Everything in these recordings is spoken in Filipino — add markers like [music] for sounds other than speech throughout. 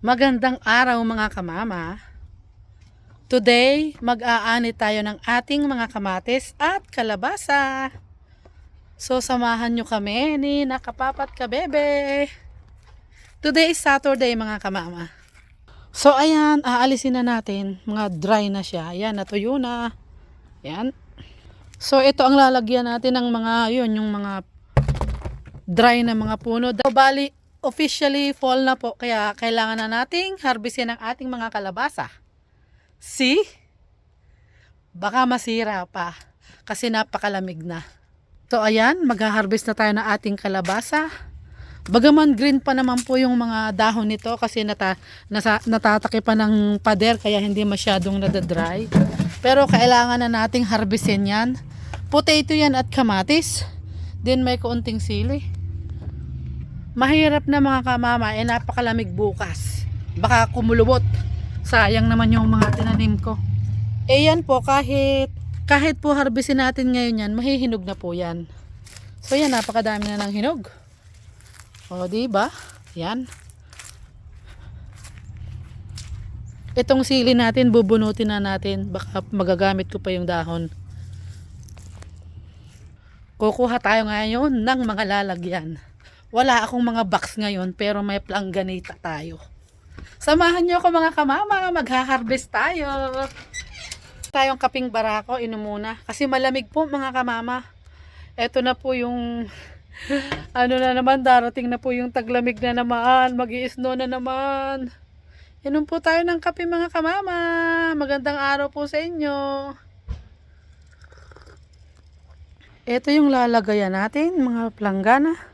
Magandang araw mga kamama. Today, mag-aani tayo ng ating mga kamatis at kalabasa. So, samahan nyo kami ni Nakapapat Kabebe. Today is Saturday mga kamama. So, ayan, aalisin na natin. Mga dry na siya. Ayan, natuyo na. Ayan. So, ito ang lalagyan natin ng mga, yun, yung mga dry na mga puno. So, bali, officially fall na po. Kaya kailangan na nating harvestin ang ating mga kalabasa. See? Baka masira pa. Kasi napakalamig na. So ayan, mag-harvest na tayo ng ating kalabasa. Bagaman green pa naman po yung mga dahon nito kasi nata, nasa, natataki pa ng pader kaya hindi masyadong nadadry. Pero kailangan na nating harvestin yan. Potato yan at kamatis. Then may kaunting sili. Mahirap na mga kamama, eh napakalamig bukas. Baka kumulubot. Sayang naman yung mga tinanim ko. Eh yan po, kahit, kahit po harvestin natin ngayon yan, mahihinog na po yan. So yan, napakadami na ng hinog. O, di ba? Yan. Itong sili natin, bubunutin na natin. Baka magagamit ko pa yung dahon. Kukuha tayo ngayon ng mga lalagyan. Wala akong mga box ngayon pero may plangganita tayo. Samahan niyo ako mga kamama, magha-harvest tayo. Tayong kaping barako, inumuna. Kasi malamig po mga kamama. Ito na po yung [laughs] ano na naman, darating na po yung taglamig na naman, mag snow na naman. Inom po tayo ng kape mga kamama. Magandang araw po sa inyo. Ito yung lalagayan natin, mga planggana.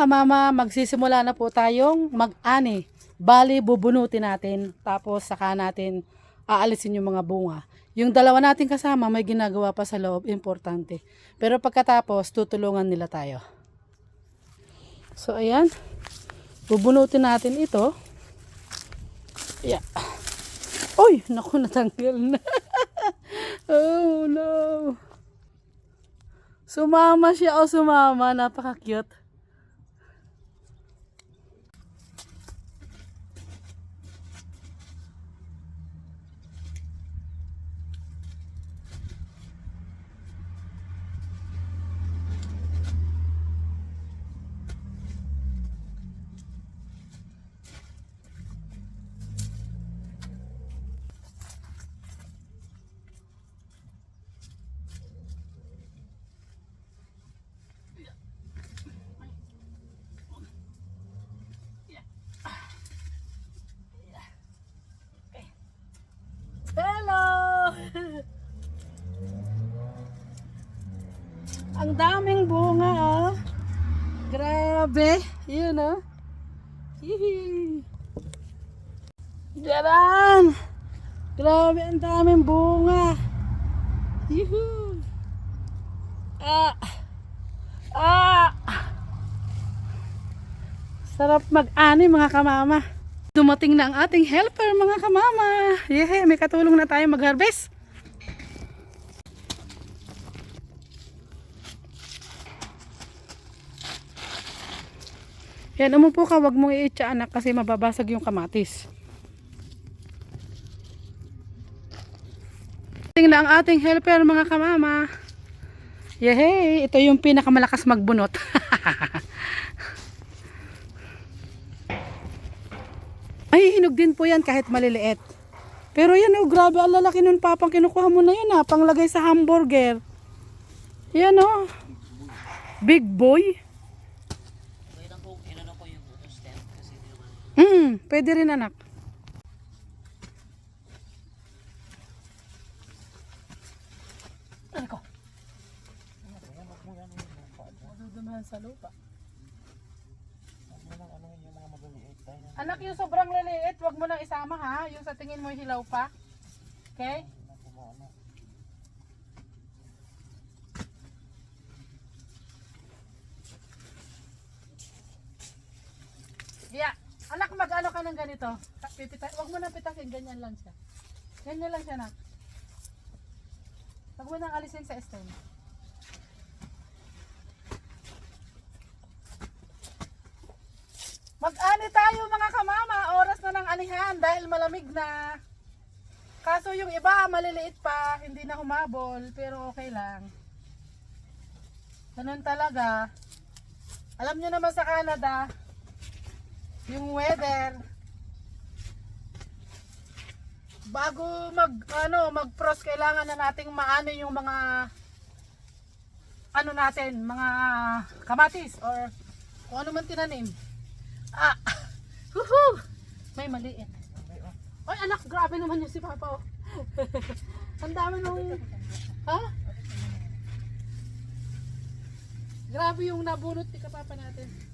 Kamama, magsisimula na po tayong mag-ani. Bali, bubunutin natin. Tapos saka natin aalisin yung mga bunga. Yung dalawa natin kasama, may ginagawa pa sa loob, importante. Pero pagkatapos, tutulungan nila tayo. So, ayan. Bubunutin natin ito. Yeah. Uy, naku, natanggal na. [laughs] oh, no. Sumama siya o sumama. Napaka-cute. Hello! Ang daming bunga ah. Grabe. Yun ah. Hihi. Diyan! Grabe ang daming bunga. Yuhu! Ah! Ah! Sarap mag-ani mga kamama. Dumating na ang ating helper mga kamama. Yehe, may katulong na tayo mag-harvest. Yan, umupo ka, wag mong iitsa anak kasi mababasag yung kamatis. Tingnan ang ating helper mga kamama. Yehe, ito yung pinakamalakas magbunot. [laughs] Mahihinog din po yan kahit maliliit. Pero yan oh, grabe, ang lalaki nun papang kinukuha mo na yun ha, panglagay sa hamburger. Yan oh. Big boy. Pwede rin anak. Ano ko? Madudumahan sa lupa. Anak, yung sobrang liliit, wag mo nang isama ha. Yung sa tingin mo hilaw pa. Okay? Yeah. Anak, mag-ano ka ng ganito? Pipita, wag mo na pitakin, ganyan lang siya. Ganyan lang siya, anak. Wag mo nang alisin sa stem. Mag-ani tayo mga kamama, oras na ng anihan dahil malamig na. Kaso yung iba maliliit pa, hindi na humabol, pero okay lang. Ganun talaga. Alam nyo naman sa Canada, yung weather, bago mag, ano, mag-frost, kailangan na nating maano yung mga, ano natin, mga kamatis, or kung ano man tinanim. Ah! [laughs] Huhu! May maliit. Ay anak, grabe naman yung si Papa. oh. [laughs] Ang dami nung... Ha? Grabe yung nabunot ni kapapa natin.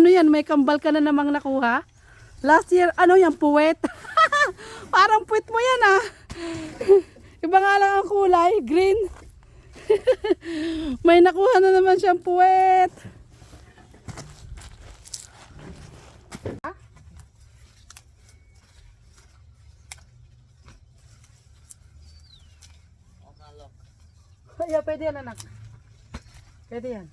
Ano yan? May kambal ka na namang nakuha? Last year, ano yan? Puwet? [laughs] Parang puwet mo yan ah. [laughs] Iba nga lang ang kulay, green. [laughs] May nakuha na naman siyang puwet. Kaya pwede yan anak. Pwede yan.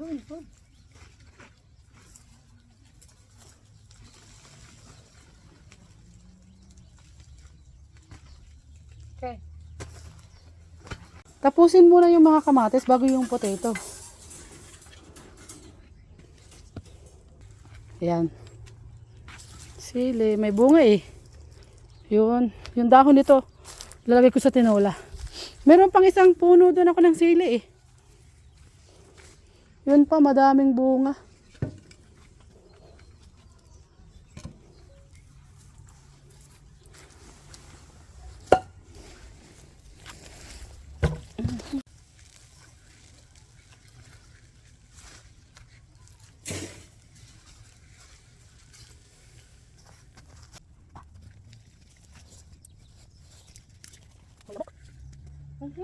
Good, good. Okay. Tapusin muna yung mga kamatis bago yung potato. Ayan. Sili. May bunga eh. Yun. Yung dahon nito, lalagay ko sa tinola. Meron pang isang puno doon ako ng sili eh. Yun pa, madaming bunga. Mhm,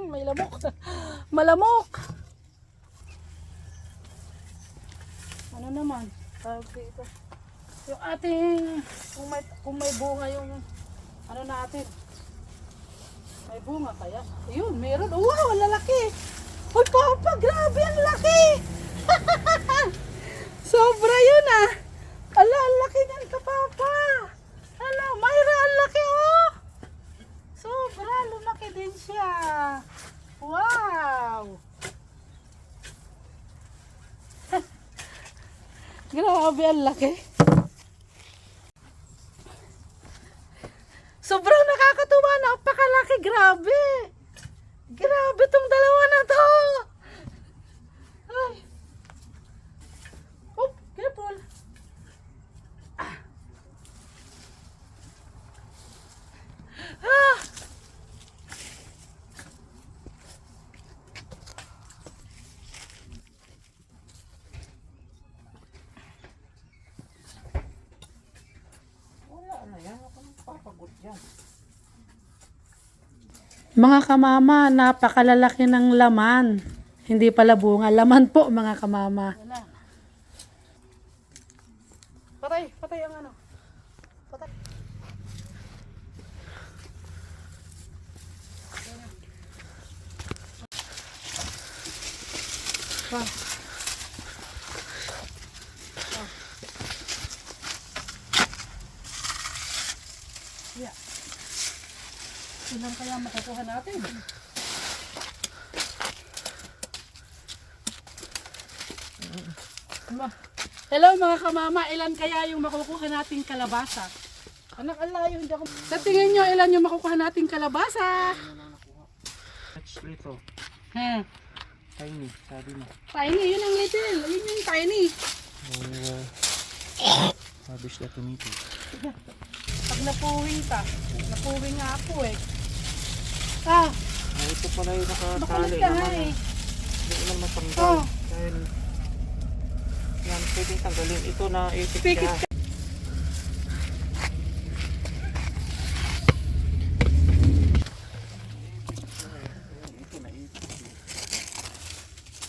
May lamok. [laughs] Malamok. Ano naman? Tawag dito. Yung ating, kung may, kung may bunga yung, ano natin. May bunga kaya? Ayun, meron. Wow, ang lalaki. Uy, papa, grabe, ang laki. [laughs] Sobra yun ah. Ala, ang laki niyan ka, papa. Ala, Mayra, ang laki oh. Sobra, lumaki din siya. Wow. [laughs] Grabe, ang laki. Sobrang grabe. Grabe tong dalawa na to. Ay. Oh, careful. Ah. Ah. Wala na yan. Ako nang papagot yan. Mga kamama, napakalalaki ng laman. Hindi pala bunga. Laman po, mga kamama. Wala. Patay, patay ang ano. Patay. Wow. Oh. Yeah. Ilan kaya makukuha natin? Ma- Hello mga kamama, ilan kaya yung makukuha nating kalabasa? Anak, alayo, hindi ako... Sa tingin nyo, ilan yung makukuha nating kalabasa? That's little. Hmm. Tiny, sabi mo. Tiny, yun ang little. Yun yung tiny. Oh, harvest the tomato. Pag napuwing ka, napuwing nga ako eh. Ah, Ah, ito pala yung nakatali naman. eh. Hindi naman matanggal. Oh. Dahil, yan, pwedeng tanggalin. Ito na ipit siya. ka.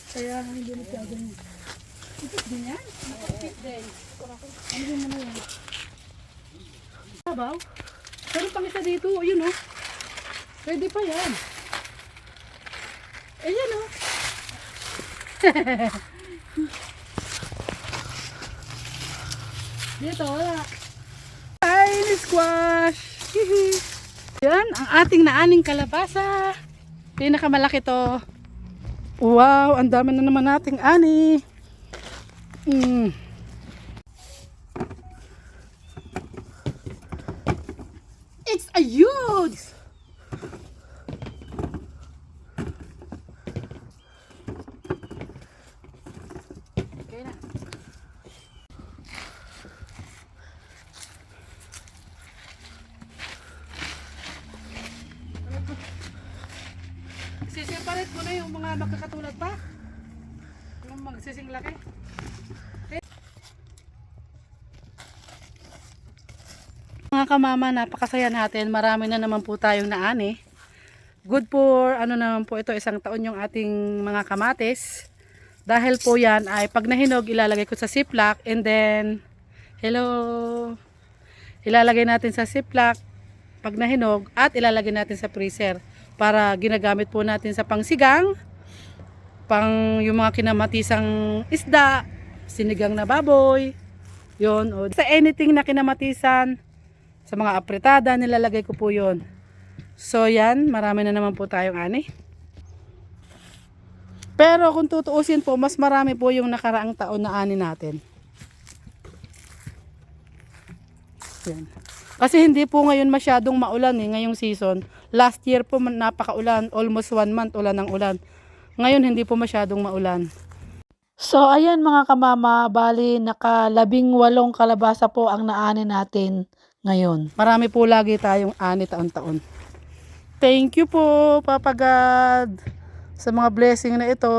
Kaya hindi mo siya ganyan. Ipit din yan? Ipit din. Ano ano yan? Sabaw? Pero pang isa dito, yun oh. Pwede pa yan. Ayan oh. [laughs] Dito, wala. Tiny squash! Yan, ang ating naaning kalabasa. Pinakamalaki to. Wow, ang dami na naman nating ani. Mm. It's a huge! Okay na. Siseparate mo na yung mga magkakatulad pa. Yung magsising laki. Mga kamama, napakasaya natin. Marami na naman po tayong naani. Good for, ano naman po ito, isang taon yung ating mga kamatis. Dahil po yan ay pag nahinog, ilalagay ko sa ziplock and then, hello, ilalagay natin sa ziplock pag nahinog at ilalagay natin sa freezer para ginagamit po natin sa pangsigang, pang yung mga kinamatisang isda, sinigang na baboy, yon sa anything na kinamatisan, sa mga apritada, nilalagay ko po yon. So yan, marami na naman po tayong ani. Pero kung tutuusin po, mas marami po yung nakaraang taon na ani natin. Yan. Kasi hindi po ngayon masyadong maulan eh, ngayong season. Last year po napakaulan, almost one month ulan ng ulan. Ngayon hindi po masyadong maulan. So ayan mga kamama, bali nakalabing walong kalabasa po ang naani natin ngayon. Marami po lagi tayong ani taon-taon. Thank you po, Papa God, sa mga blessing na ito.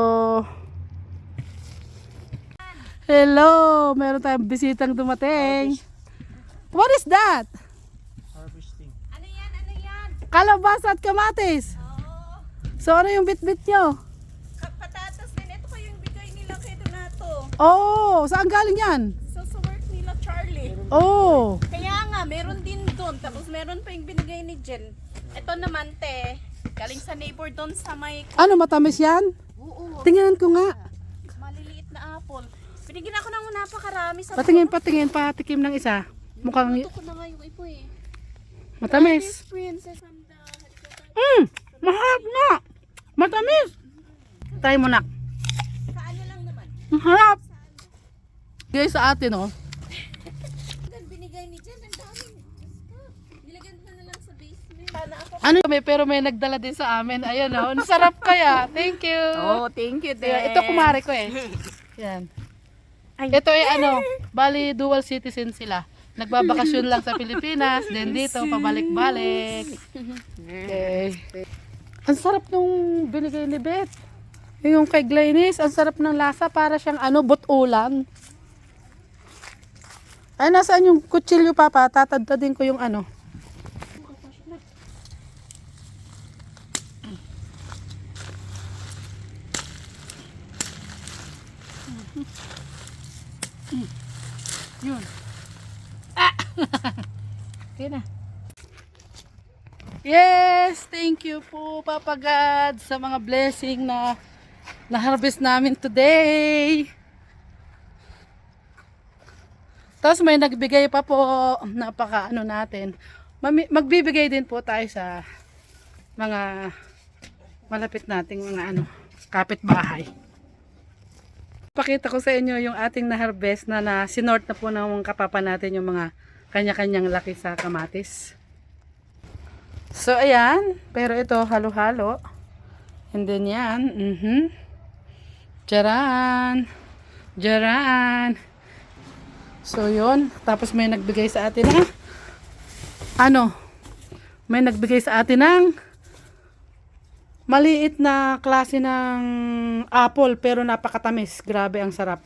Hello, meron tayong bisitang dumating. What is that? Harvesting. Ano yan? Ano yan? Kalabasa at kamatis. Oo. So ano yung bit-bit nyo? Patatas din. Ito pa yung bigay nila kay Donato. Oh, saan galing yan? So, sa work nila, Charlie. Oh, Kaya nga, meron din doon. Tapos meron pa yung binigay ni Jen. Ito naman, te. Galing sa neighbor doon sa may... ano matamis yan? Oo. Tingnan ko nga. Maliliit na apple. Binigyan ako ng napakarami sa... Patingin, patingin, patikim ng isa. Mukhang Ito ko na nga yung ipo eh. matamis. This princess and the... Mm, maharap nga. Matamis. Try mo na. Kaano lang naman. Harap. Guys, sa atin oh. Then binigay ni Jen. Ang dami. Diyos ko. Nilagyan ko na lang sa basement. Sana ako. Ano kami, pero may nagdala din sa amin. Ayan oh. Ang sarap kaya. Thank you. Oh, thank you, Kaya ito kumare ko eh. Yan. Ito ay ano, bali dual citizen sila. Nagbabakasyon lang sa Pilipinas, [laughs] then dito pabalik-balik. Okay. Ang sarap nung binigay ni Beth. Yung kay Glynis, ang sarap ng lasa para siyang ano, butulan. Ay, nasaan yung kutsilyo, Papa? Tatadtadin ko yung ano. Yun. Ah! [laughs] okay na. Yes! Thank you po, Papa God, sa mga blessing na na-harvest namin today. Tapos may nagbigay pa po, napaka ano natin. Magbibigay din po tayo sa mga malapit nating mga ano, kapitbahay. Pakita ko sa inyo yung ating na-harvest na, na sinort na po ng kapapa natin yung mga kanya-kanyang laki sa kamatis. So, ayan. Pero ito, halo-halo. And then yan. Mhm. Jaran. Jaran. So, yun. Tapos may nagbigay sa atin na ano, may nagbigay sa atin ng maliit na klase ng apple pero napakatamis. Grabe ang sarap.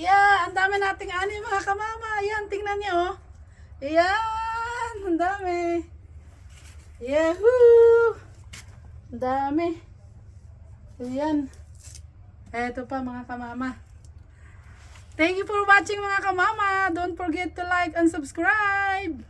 Yeah, ang dami nating ani mga kamama. Ayan, tingnan niyo. oh. Ayan, ang dami. Yahoo! Ang dami. Ayan. Eto pa mga kamama. Thank you for watching mga kamama. Don't forget to like and subscribe.